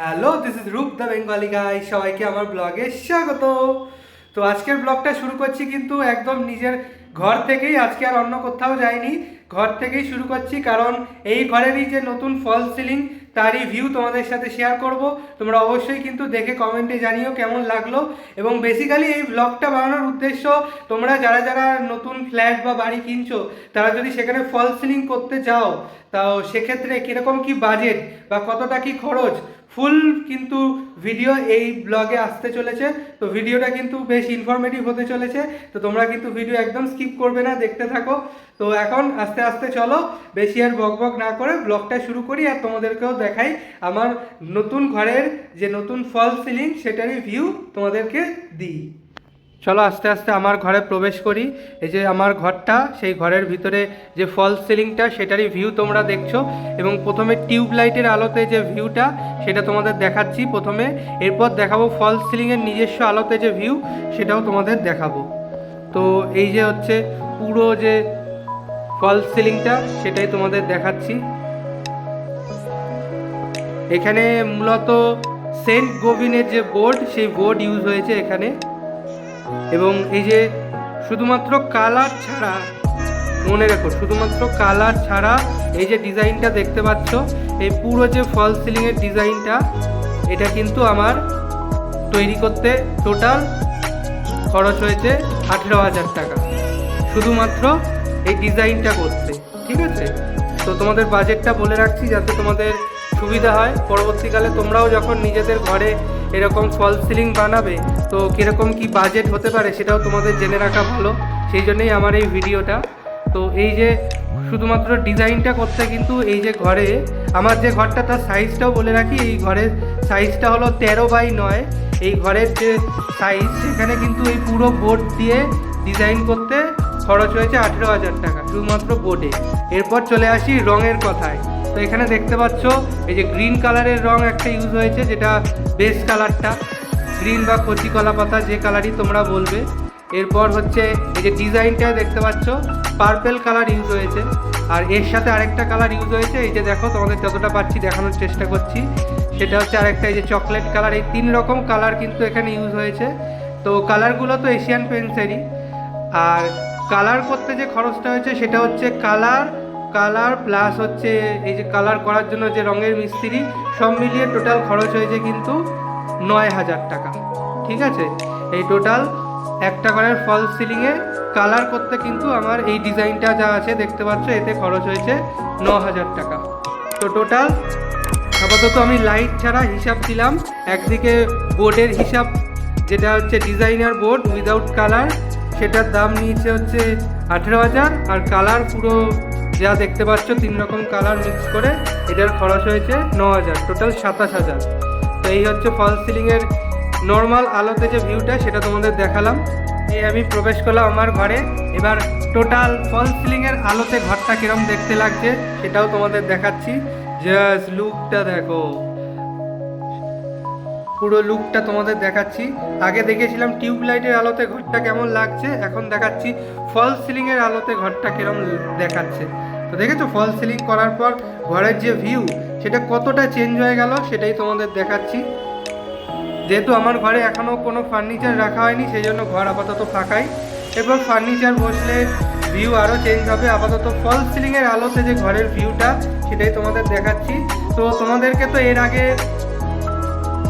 Hello this is Roop the Bengali guy সবাইকে আমার ব্লগে স্বাগত। তো আজকের ব্লগটা শুরু করছি কিন্তু একদম নিজের ঘর থেকেই। আজকে আর অন্য কোথাও যাইনি। ঘর থেকেই শুরু করছি কারণ এই ঘরেরই যে নতুন ফল সিলিং তারই ভিউ তোমাদের সাথে শেয়ার করব। তোমরা অবশ্যই কিন্তু দেখে কমেন্টে জানিও কেমন লাগল। এবং বেসিক্যালি এই ব্লগটা বানানোর উদ্দেশ্য, তোমরা যারা যারা নতুন ফ্ল্যাট বা বাড়ি কিনছো, তারা যদি সেখানে ফল সিলিং করতে চাও, তাও সেক্ষেত্রে কীরকম কি বাজেট বা কতটা কি খরচ ফুল কিন্তু ভিডিও এই ব্লগে আসতে চলেছে। তো ভিডিওটা কিন্তু বেশ ইনফরমেটিভ হতে চলেছে। তো তোমরা কিন্তু ভিডিও একদম স্কিপ করবে না, দেখতে থাকো। তো এখন আস্তে আস্তে চলো, বেশি আর বক বক না করে ব্লগটা শুরু করি আর তোমাদেরকেও দেখাই আমার নতুন ঘরের যে নতুন ফল সিলিং সেটারই ভিউ তোমাদেরকে দিই। চলো আস্তে আস্তে আমার ঘরে প্রবেশ করি। এই যে আমার ঘরটা, সেই ঘরের ভিতরে যে ফল সিলিংটা সেটারই ভিউ তোমরা দেখছ। এবং প্রথমে টিউব লাইটের আলোতে যে ভিউটা সেটা তোমাদের দেখাচ্ছি প্রথমে। এরপর দেখাবো ফল সিলিংয়ের নিজস্ব আলোতে যে ভিউ সেটাও তোমাদের দেখাবো। তো এই যে হচ্ছে পুরো যে ফল সিলিংটা সেটাই তোমাদের দেখাচ্ছি। এখানে মূলত সেন্ট গোবিনের যে বোর্ড সেই বোর্ড ইউজ হয়েছে এখানে। এবং এই যে শুধুমাত্র কালার ছাড়া, মনে রেখো, শুধুমাত্র কালার ছাড়া এই যে ডিজাইনটা দেখতে পাচ্ছ, এই পুরো যে ফল সিলিংয়ের ডিজাইনটা, এটা কিন্তু আমার তৈরি করতে টোটাল খরচ হয়েছে আঠেরো হাজার টাকা। শুধুমাত্র এই ডিজাইনটা করতে, ঠিক আছে? তো তোমাদের বাজেটটা বলে রাখছি যাতে তোমাদের সুবিধা হয়। পরবর্তীকালে তোমরাও যখন নিজেদের ঘরে এরকম ফল সিলিং বানাবে, তো কীরকম কি বাজেট হতে পারে সেটাও তোমাদের জেনে রাখা ভালো। সেই জন্যেই আমার এই ভিডিওটা। তো এই যে শুধুমাত্র ডিজাইনটা করতে কিন্তু এই যে ঘরে, আমার যে ঘরটা তার সাইজটাও বলে রাখি, এই ঘরের সাইজটা হলো তেরো বাই নয়। এই ঘরের যে সাইজ সেখানে কিন্তু এই পুরো বোর্ড দিয়ে ডিজাইন করতে খরচ হয়েছে আঠেরো হাজার টাকা, শুধুমাত্র বোর্ডে এরপর চলে আসি রঙের কথায়। তো এখানে দেখতে পাচ্ছ, এই যে গ্রিন কালারের রং একটা ইউজ হয়েছে, যেটা বেস কালারটা গ্রিন বা কচি কলা পাতা যে কালারই তোমরা বলবে। এরপর হচ্ছে, এই যে ডিজাইনটা দেখতে পাচ্ছ পার্পেল কালার ইউজ হয়েছে। আর এর সাথে আরেকটা কালার ইউজ হয়েছে, এই যে দেখো, তোমাদের যতটা পাচ্ছি দেখানোর চেষ্টা করছি। সেটা হচ্ছে আরেকটা, এই যে চকলেট কালার এই তিন রকম কালার কিন্তু এখানে ইউজ হয়েছে। তো কালারগুলো তো এশিয়ান পেন্সেরই আর কালার করতে যে খরচটা হয়েছে, সেটা হচ্ছে কালার কালার প্লাস হচ্ছে এই যে কালার করার জন্য যে রঙের মিস্ত্রি, সব মিলিয়ে টোটাল খরচ হয়েছে কিন্তু নয় হাজার টাকা। ঠিক আছে? এই টোটাল একটা ঘরের ফল সিলিংয়ে কালার করতে কিন্তু আমার এই ডিজাইনটা যা আছে দেখতে পাচ্ছ, এতে খরচ হয়েছে ন হাজার টাকা। তো টোটাল আপাতত আমি লাইট ছাড়া হিসাব দিলাম। একদিকে বোর্ডের হিসাব, যেটা হচ্ছে ডিজাইনার বোর্ড উইদাউট কালার সেটার দাম নিয়েছে হচ্ছে আঠেরো হাজার, আর কালার পুরো যা দেখতে পাচ্ছ তিন রকম কালার মিক্স করে, এটার খরচ হয়েছে ন হাজার টোটাল সাতাশ হাজার। তো এই হচ্ছে ফল সিলিংয়ের নর্মাল আলোতে যে ভিউটা সেটা তোমাদের দেখালাম। এই আমি প্রবেশ করলাম আমার ঘরে। এবার টোটাল ফল সিলিংয়ের আলোতে ঘরটা কিরম দেখতে লাগছে, সেটাও তোমাদের দেখাচ্ছি। জাস্ট লুকটা দেখো। পুরো লুকটা তোমাদের দেখাচ্ছি। আগে দেখেছিলাম টিউব লাইটের আলোতে ঘরটা কেমন লাগছে, এখন দেখাচ্ছি ফল সিলিংয়ের আলোতে ঘরটা কিরম দেখাচ্ছে। তো দেখেছ, ফল সিলিং করার পর ঘরের যে ভিউ সেটা কতটা চেঞ্জ হয়ে গেল সেটাই তোমাদের দেখাচ্ছি। যেহেতু আমার ঘরে এখনও কোনো ফার্নিচার রাখা হয়নি সেই জন্য ঘর আপাতত ফাঁকাই। এরপর ফার্নিচার বসলে ভিউ আরও চেঞ্জ হবে। আপাতত ফল সিলিংয়ের আলোতে যে ঘরের ভিউটা সেটাই তোমাদের দেখাচ্ছি। তো তোমাদেরকে তো এর আগে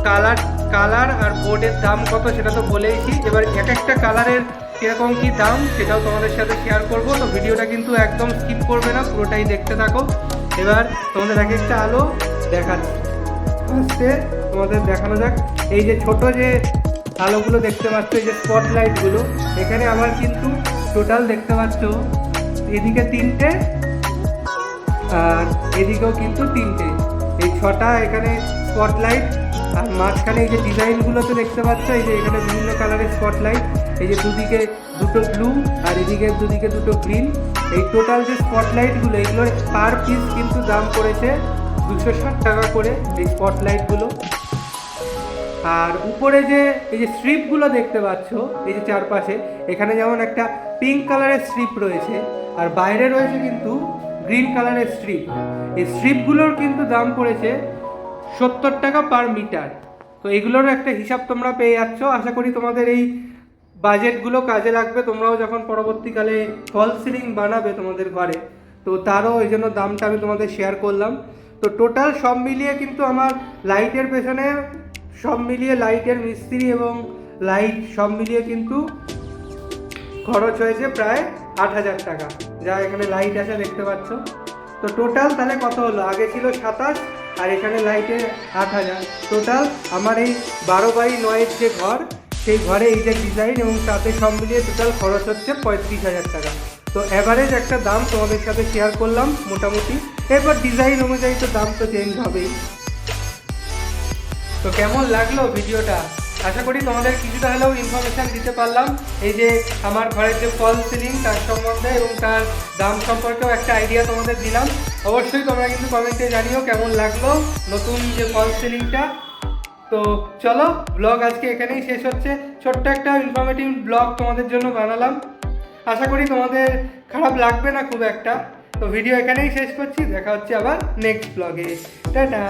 কালার কালার আর বোর্ডের দাম কত সেটা তো বলেইছি। এবার এক একটা কালারের কীরকম কী দাম সেটাও তোমাদের সাথে শেয়ার করব। তো ভিডিওটা কিন্তু একদম স্কিপ করবে না, পুরোটাই দেখতে থাকো। এবার তোমাদের এক একটা আলো দেখাচ্ছি ফার্স্টে তোমাদের দেখানো যাক। এই যে ছোট যে আলোগুলো দেখতে পাচ্ছ, এই যে স্পটলাইটগুলো এখানে আমার কিন্তু টোটাল দেখতে পাচ্ছ, এদিকে তিনটে আর এদিকেও কিন্তু তিনটে। এই ছটা এখানে স্পটলাইট আর মাঝখানে এই যে ডিজাইনগুলো তো দেখতে পাচ্ছ, এই যে এখানে বিভিন্ন কালারের স্পটলাইট এই যে দুদিকে দুটো ব্লু আর এদিকে দুদিকে দুটো গ্রিন এই টোটাল যে স্পটলাইটগুলো এগুলোর পার পিস কিন্তু দাম পড়েছে দুশো ষাট টাকা করে এই স্পটলাইটগুলো আর উপরে যে এই যে স্ট্রিপগুলো দেখতে পাচ্ছ, এই যে চারপাশে, এখানে যেমন একটা পিঙ্ক কালারের স্ট্রিপ রয়েছে, আর বাইরে রয়েছে কিন্তু গ্রিন কালারের স্ট্রিপ এই স্ট্রিপগুলোর কিন্তু দাম পড়েছে সত্তর টাকা পার মিটার তো এগুলোর একটা হিসাব তোমরা পেয়ে যাচ্ছ। আশা করি তোমাদের এই বাজেটগুলো কাজে লাগবে। তোমরাও যখন পরবর্তীকালে ফল সিলিং বানাবে তোমাদের ঘরে, তো তারও এই জন্য দামটা আমি তোমাদের শেয়ার করলাম। তো টোটাল সব মিলিয়ে কিন্তু আমার লাইটের পেছনে সব মিলিয়ে লাইটের মিস্ত্রি এবং লাইট সব মিলিয়ে কিন্তু খরচ হয়েছে প্রায় আট হাজার টাকা। যা এখানে লাইট আছে দেখতে পাচ্ছ। তো টোটাল তাহলে কত হলো? আগে ছিল সাতাশ আর এখানে লাইটে আট হাজার। টোটাল আমার এই বারো বাই নয়ের যে ঘর, সেই ঘরে এই যে ডিজাইন এবং তাতে সব মিলিয়ে টোটাল খরচ হচ্ছে পঁয়ত্রিশ হাজার টাকা। তো অ্যাভারেজ একটা দাম তোমাদের সাথে শেয়ার করলাম মোটামুটি। এরপর ডিজাইন অনুযায়ী তো দাম তো চেঞ্জ হবেই। তো কেমন লাগল ভিডিওটা? আশা করি তোমাদের কিছুটা হলেও ইনফরমেশান দিতে পারলাম। এই যে আমার ঘরের যে ফল সিলিং তার সম্বন্ধে এবং তার দাম সম্পর্কেও একটা আইডিয়া তোমাদের দিলাম। অবশ্যই তোমরা কিন্তু কমেন্টে জানিও কেমন লাগল নতুন যে ফল সিলিংটা তো চলো ব্লগ আজকে এখানেই শেষ হচ্ছে। ছোট্ট একটা ইনফরমেটিভ ব্লগ তোমাদের জন্য বানালাম। আশা করি তোমাদের খারাপ লাগবে না খুব একটা। তো ভিডিও এখানেই শেষ করছি। দেখা হচ্ছে আবার নেক্সট ব্লগে টাটা!